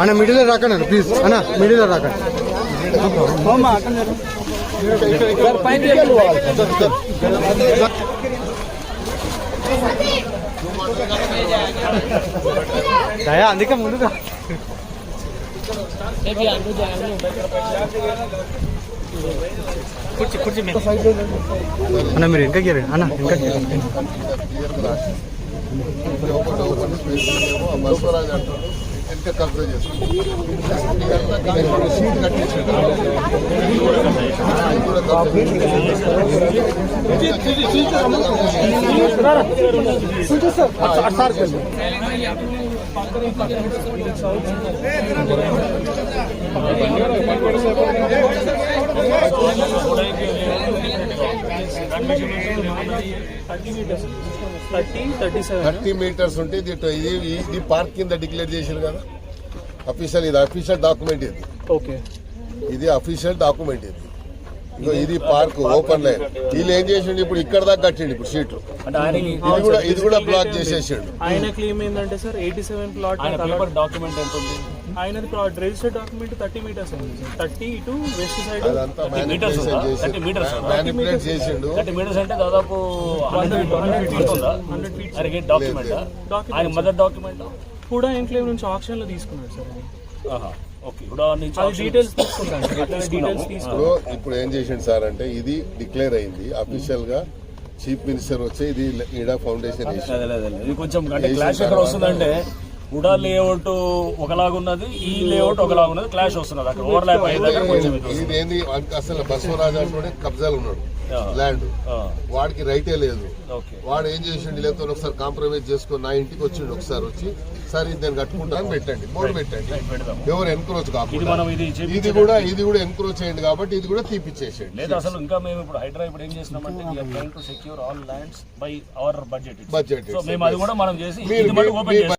అన్న మిడిల్ రాకండి అన్న ప్లీజ్ అన్న మిడిల్ రాకండి దయా అందుకే ముందు అన్న మీరు ఇంకా గీరండి అన్న ఇంకా గీరండి బసవరాజు అంటారు ఎంత కబ్జా చేసుకుంటారు సీట్ కట్టించాడు థర్టీ థర్టీ థర్టీ మీటర్స్ ఉంటే ఇది ఇది ఇది పార్క్ కింద డిక్లేర్ చేశారు కదా. అఫీషియల్ ఇది అఫీషియల్ డాక్యుమెంట్ ఇది. ఓకే ఇది అఫీషియల్ డాక్యుమెంట్ ఇది. ఇది పార్క్ ఓపెన్ లైన్. వీళ్ళు ఏం చేసిండు ఇప్పుడు ఇక్కడ దాకా కట్టిండు ఇప్పుడు సీట్లు. ఇది కూడా ఇది కూడా బ్లాక్ చేసేసిండు. ఆయన క్లెయిమ్ ఏంటంటే సార్ ఎయిటీ సెవెన్ ప్లాట్ ఆయన పేపర్ డాక్యుమెంట్ ఎంత ఉంది? ఆయనది plot registered document thirty metres ఉంది. థర్టీ ఇటు వెస్ట్ సైడ్ మీటర్స్? మ్యానిపులేట్ చేసిండు. థర్టీ మీటర్స్ అంటే దాదాపు హండ్రెడ్ ఫీట్ డాక్యుమెంట్ ఆయన మదర్ డాక్యుమెంట్ కూడా ఎన్క్లేవ్ నుంచి ఆప్షన్లో తీసుకున్నాడు. సార్. ఇప్పుడు ఏం చేసిండు సార్ అంటే ఇది డిక్లేర్ అయింది. అఫీషియల్గా చీఫ్ మినిస్టర్ వచ్చి ఇది ఈడ ఫౌండేషన్. ఇది కొంచెం అంటే క్లాష్ ఎక్కడ వస్తుందంటే కూడా లేఅవుట్ ఒకలాగున్నది ఈ లేఅవుట్ ఒకలాగున్నది క్లాష్ వస్తున్నది. అక్కడ ఓవర్లాప్ అయ్యే దగ్గర కొంచెం ఇది ఏంది? అసలు బసవరాజు అంటే కబ్జాలు ఉన్నాడు. ల్యాండ్ వాడికి రైటే లేదు. ఓకే. వాడు ఏం చేసిండు లేకపోతే ఒకసారి కాంప్రమైజ్ చేసుకొని నా ఇంటికి వచ్చిండు ఒకసారి వచ్చి సరే ఇది నేను కట్టుకుంటాను పెట్టండి బోర్డు పెట్టండి. ఎవరు ఎన్క్రోచ్ ఇది కాకుండా ఇది కూడా ఇది కూడా ఎన్క్రోచ్ అయ్యింది కాబట్టి ఇది కూడా తీపిచ్చేసేయండి. లేదు అసలు ఇంకా మేము ఇప్పుడు హైడ్రా ఇప్పుడు ఏం చేస్తున్నామంటే we're trying to secure all lands by our budget so it's మేము అది కూడా మనం చేసి